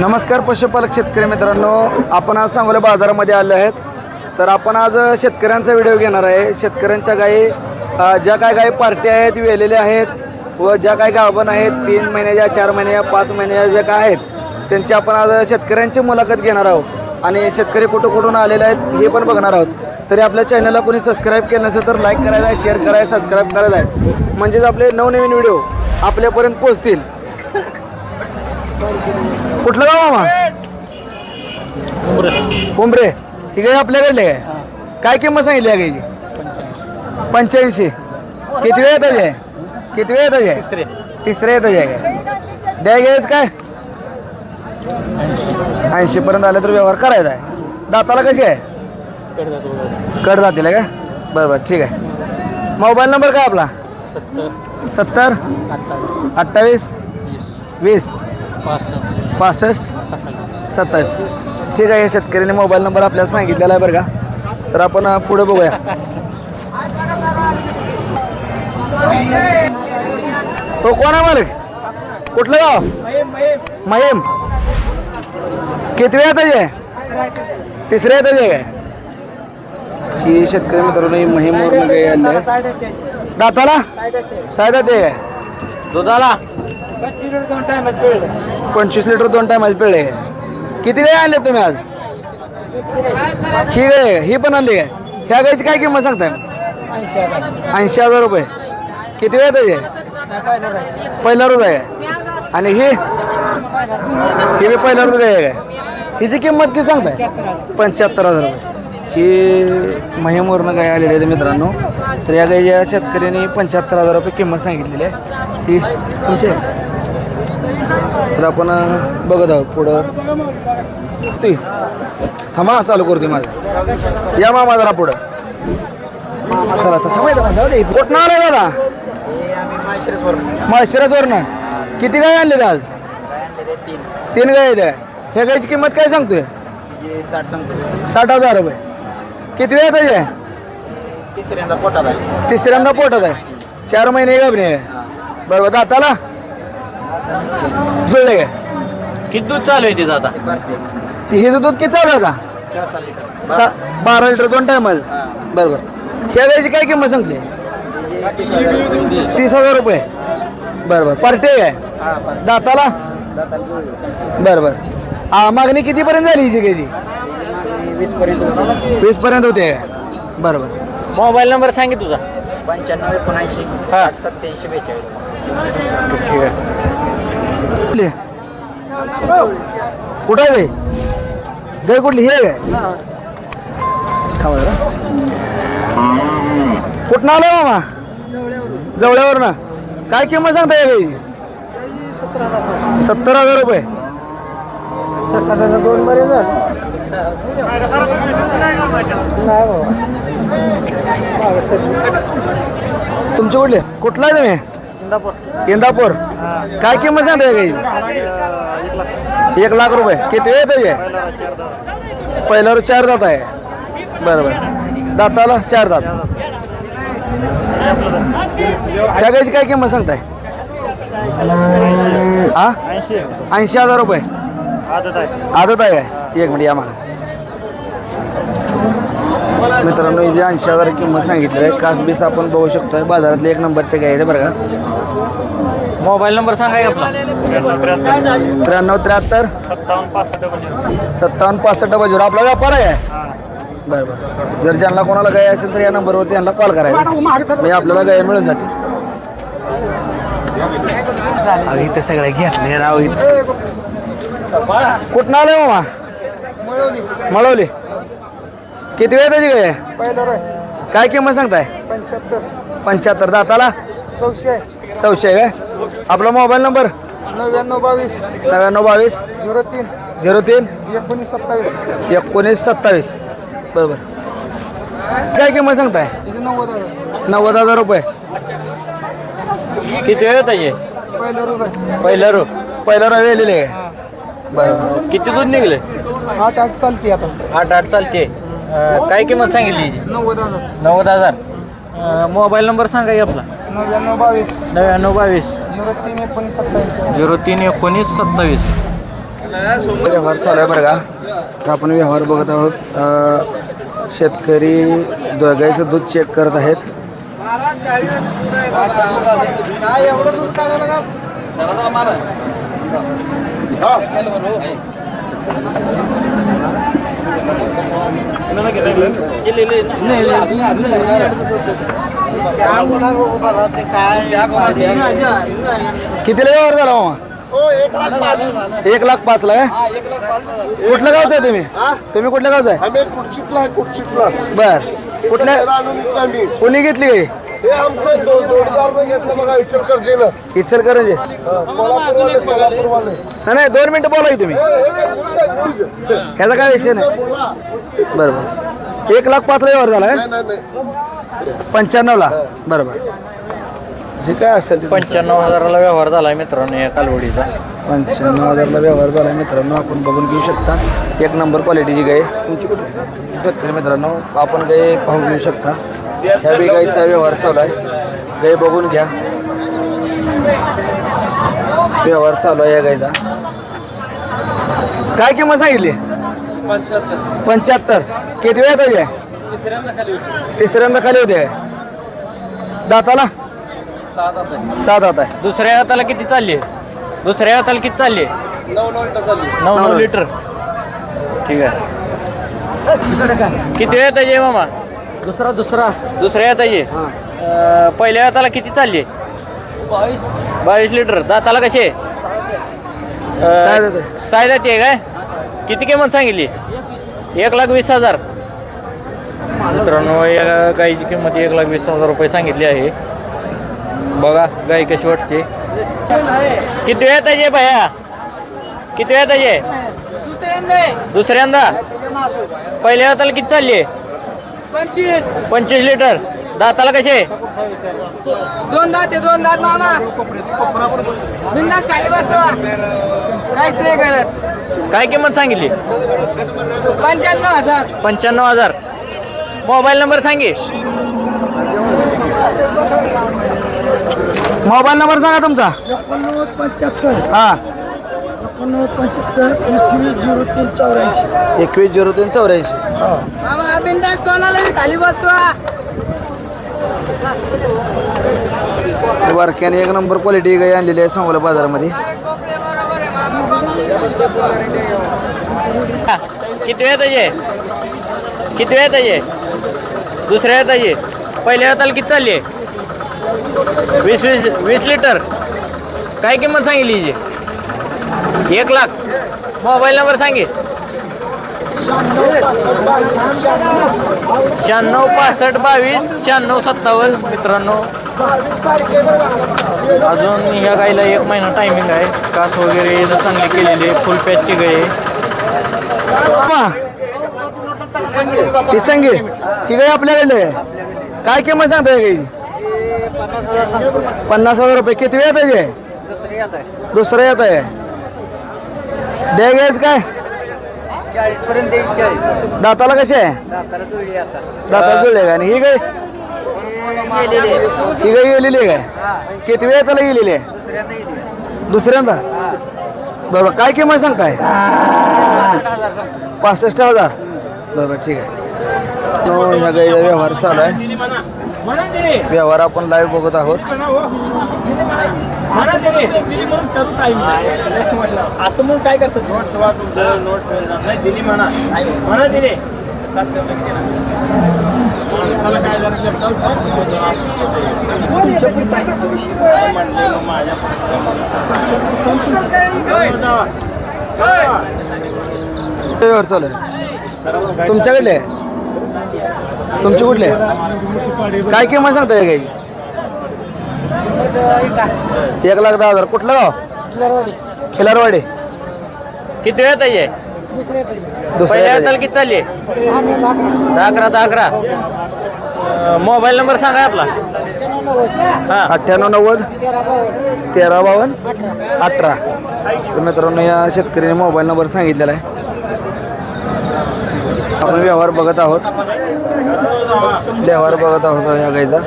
नमस्कार पशुपालक शेतकरी मित्रांनो आपण आज सांगोला बाजारामध्ये आले आहेत. तर आपण आज शेतकऱ्यांचा व्हिडिओ घेणार आहे. शेतकऱ्यांच्या गाई ज्या काय गाई पार्टी आहेत वेलेल्या आहेत व ज्या काय गाभण आहेत तीन महिन्याच्या चार महिन्याच्या पाच महिन्याच्या ज्या काय आहेत त्यांची आपण आज शेतकऱ्यांची मुलाखत घेणार आहोत. आणि शेतकरी कुठं कुठून आलेले आहेत हे पण बघणार आहोत. तरी आपल्या चॅनलला कोणी सबस्क्राईब केलं नसेल तर लाईक करायला आहे शेअर करायला सबस्क्राईब करायला. आहे म्हणजेच आपले नवनवीन व्हिडिओ आपल्यापर्यंत पोहोचतील. कुठलं गाव मामा? कोंबरे. ही गाय आपल्याकडले काय काय किंमत सांगितली या गायची? पंच्याऐंशी. किती वेळ येतात आहे किती वेळ येतात आहे तिसरे. येतात आहे काय द्या घ्यायच काय? ऐंशी पर्यंत आले तर व्यवहार करायचा आहे. दाताला कशी आहे? कड जातील का? बरं बरं ठीक आहे. मोबाईल नंबर काय आपला? सत्तर. अठ्ठावीस. वीस. पासष्ट. सत्तावीस. ठीक आहे या शेतकऱ्याने मोबाईल नंबर आपल्याला सांगितलेला आहे बरं का. तर आपण पुढे बघूया. तो कोण आहे मालक? कुठलं गाव? मयम. किती वेळ येतं आहे तिसऱ्या येतं काय? ही शेतकरी मित्रांनो ही महिम वरून काही आले दाताला? सायदा ते. आहे दुधाला? पंचवीस लिटर दोन टायमाचे पिळे किती गाय आणले तुम्ही आज? ही गाय ही पण आणली काय ह्या गायची काय किंमत सांगताय? ऐंशी हजार रुपये. किती वेळ त्याची पहिला रोज आहे. आणि ही? ही बी पहिला रोज आहे काय हिची किंमत किती सांगताय? पंच्याहत्तर हजार रुपये. ही महिमवरनं गाय आलेली आहे मित्रांनो. तर या गायच्या शेतकऱ्यांनी पंच्याहत्तर हजार रुपये किंमत सांगितलेली आहे. ही तुमची? आहे? तर आपण बघत आहोत पुढं. ती थांबा चालू करते माझं. या मामा जरा पुढं. चला थांबायचं कुठं आलाय दादा? माळशिरसवरनं किती गाय आणले आज? तीन गाय द्या ह्या गायची किंमत काय सांगतोय? साठ सांगतो साठ हजार रुपये. किती वेळ आहे? तिसऱ्यांदा पोटात आहे. तिसऱ्यांदा पोटात आहे चार महिने गाभणे बरोबर दाताला? जुळले काय? किती दूध चालू आहे तिचं आता? ती हिचं दूध किती चालू आहे आता? सा बारा लिटर दोन टायमाला बरोबर. ह्या गायची काय किंमत सांगते? तीस हजार रुपये. बरं बरं पार्टी आहे दाताला? बरं बरं हा मागणी कितीपर्यंत झाली हिची गायची वीस पर्यंत वीस पर्यंत होते बरं बरं मोबाईल नंबर सांगित तुझा. पंच्याण्णव एकोणऐंशी साठ सत्याऐंशी बेचाळीस. ठीक आहे. कुठले? कुठं आहे? गाय कुठली? हे. आहे काय कुठनं आलं मामा? जवळ्यावरनं. काय किंमत सांगता या गायची सत्तर हजार रुपये. दोन तुमचे कुठले कुठला आहे तुम्ही? इंदापूर. काय किंमत सांगता गायची एक लाख रुपये. किती वेळ त्याचे पहिल्यावर चार दात आहे. बरं बरं. दाताला चार दात. त्या गायची काय किंमत सांगताय? हा? ऐंशी हजार रुपये. आदत आहे. काय? एक मिनिट या मला मित्रांनो इथे ऐंशी हजार किंमत सांगितली आहे कास बीस आपण बघू शकतो बाजारातले एक नंबरचे गाय आहे बरं का? मोबाईल नंबर सांगा आपला. त्र्याण्णव त्र्याहत्तर. सत्तावन्न पासष्ट डबल झिरो. आपला व्यापार आहे? बरं बरं. जर ज्यांना कोणाला गाय असेल तर या नंबरवरती यांना कॉल करायचा म्हणजे आपल्याला गाय मिळून जाते. इथे सगळे घेतले राव इथे. कुठं आलं मामा? मळवली. किती वेळ त्याची गाय? आहे? काय किंमत सांगताय? पंच्याहत्तर. दाताला? चौशे. आहे काय आपला मोबाईल नंबर? नव्याण्णव बावीस. नव्याण्णव बावीस. झिरो तीन. झिरो तीन. एकोणीस सत्तावीस. एकोणीस सत्तावीस. बरोबर. काय किंमत सांगताय? नव्वद हजार. नव्वद हजार रुपये. किती वेळ आहे पहिलं रुपये पहिलं रो पहिला रवी आलेले आहे. बरोबर किती दूध निघले? आठ आठ चालते आता. आठ आठ चालते. काय किंमत सांगितली हिची? नव्वद हजार. नव्वद हजार. मोबाईल नंबर सांगा की आपला. नव्याण्णव बावीस. नव्याण्णव बावीस. झिरो तीन एकोणीस सत्तावीस. झिरो तीन एकोणीस सत्तावीस व्यवहार चालू आहे बरं का? तर आपण व्यवहार बघत आहोत. अं, शेतकरी द- गाईचं दूध चेक करत आहेत. कितीला व्यवहार झाला मामा? एक लाख पाच ला काय कुठलं गावचं आहे तुम्ही? तुम्ही कुठल्या गावचं आहे? बर. कुठल्या कोणी घेतली कोल्हापूरवाले कोल्हापूरवाले नाही दोन मिनिटं बोला तुम्ही. ह्याचा काय विषय नाही. बोला. बरं बरं. एक लाख पाचला व्यवहार झाला पंच्याण्णवला? बरं बरं जे काय असेल ते पंच्याण्णव हजाराला व्यवहार झाला मित्रांनो या कालवडीचा. पंच्याण्णव हजारला व्यवहार झाला मित्रांनो आपण बघून घेऊ शकता. एक नंबर क्वालिटीची गाय तुमची शेतकरी मित्रांनो आपण गाय पाहून घेऊ शकता. ह्या बी गाईचा व्यवहार चालू आहे. गाय बघून घ्या. व्यवहार चालू आहे या गायचा. काय किंमत सांगितली? पंच्याहत्तर. किती वेळ पाहिजे तिसऱ्यांदा खाली होते. काय दाताला? सात दात आहे दुसऱ्या हाताला किती चालली? दुसऱ्या हाताला किती चालली? नऊ नऊ लिटर ठीक आहे. किती वेळ येताचे मामा? दुसरा दुसरा. दुसऱ्या येताचे पहिल्या हाताला किती चालली? बावीस. बावीस लिटर. दाताला कसे? सहा दात आहे. साय जाते काय? किती किंमत सांगितली? एक लाख वीस हजार. मित्रांनो या गाईची किंमत एक लाख वीस हजार रुपये सांगितली आहे. बघा गाई कशी वाटते. किती वेळ त्याचे भया? किती वेळ त्याचे दुसऱ्यांदा? पहिल्या हाताला किती चालली पंचवीस. पंचवीस लिटर. दाताला कसे दोन दात दोन दात मामा. बिंदास खाली बसवा. काहीच नाही करत. काय किंमत सांगितली? पंच्याण्णव हजार. पंच्याण्णव हजार. मोबाईल नंबर सांगे. मोबाईल नंबर सांगा तुमचा. एकोणनव्वद पंच्याहत्तर. हा. एकोणनव्वद पंच्याहत्तर एकवीस झिरो तीन चौऱ्याऐंशी. एकवीस झिरो तीन चौऱ्याऐंशी. मामा बिंदास कोणाला खाली बसवा. बारक्याने एक नंबर क्वालिटी गाई आणलेली आहे सांगोला बाजारामध्ये. किती वेळ त्याचे? किती वेळ त्याचे? दुसऱ्या त्याचे पहिल्या येताल किती चालली आहे? वीस वीस वीस लिटर. काय किंमत सांगितली हिची? एक लाख. मोबाईल नंबर सांगे. शहाण्णव पासष्ट बावीस शहाण्णव सत्तावन्न मित्रांनो. अजून ह्या गाईला एक महिना टायमिंग आहे. कास वगैरे चांगली केलेली फुल पॅचची गाय आहे. ती ही गाई आपल्याकडे आहे. काय किंमत सांगताय गाई? पन्नास हजार रुपये. किती वेळ पाहिजे दुसरं येत आहे. द्या घ्यायच काय? दाताला कसे आहे? दाताला जुळले का आणि ही गाय? ही गाय गेलेली आहे काय? किती वेळ त्याला गेलेली आहे? दुसऱ्यांदा? बरोबर काय किंमत सांगताय? पासष्ट हजार. बरोबर ठीक आहे. तो ह्या गाईचा व्यवहार चालू आहे. व्यवहार आपण लाईव्ह बघत आहोत. असं म्हणून काय करतात? नोट नोट दिली म्हणा म्हणा दिले व्यवहार चालू आहे. तुमच्याकडले? तुमची कुठले? आहे? काय किंमत सांगता या गाईची एक लाख दहा हजार. कुठलं गाव? खिलारवाडी. किती वेळ आहे दुसऱ्या किती चालली? दहा अकरा दहा अकरा. मोबाईल नंबर सांगा आपला. हां. अठ्ठ्याण्णव नव्वद तेरा बावन्न अठरा. तर मित्रांनो या शेतकऱ्याने मोबाईल नंबर सांगितलेला आहे. आपण व्यवहार बघत आहोत. व्यवहार बघत आहोत या गाईचा.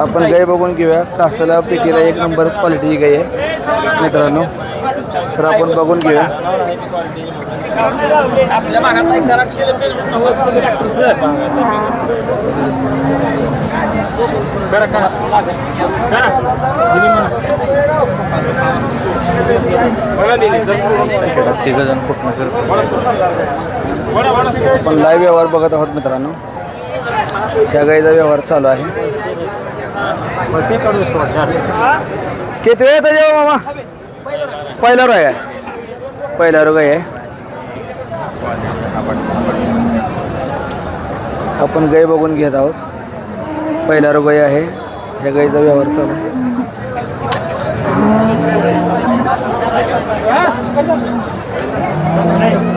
आपण गाय बघून घेऊया. कासाला पेटीला एक नंबर क्वालिटीची गाय आहे मित्रांनो. तर आपण बघून घेऊया. तिघजण कुठं आपण लाईव्ह व्यवहार बघत आहोत मित्रांनो. त्या गाईचा व्यवहार चालू आहे. किती वेळ येतं जेव्हा मामा? पहिला रोग आहे. पहिला रोग आहे. आपण गाई बघून घेत आहोत. पहिला रोग आहे. ह्या गाईचा व्यवहार चालू आहे. Ano?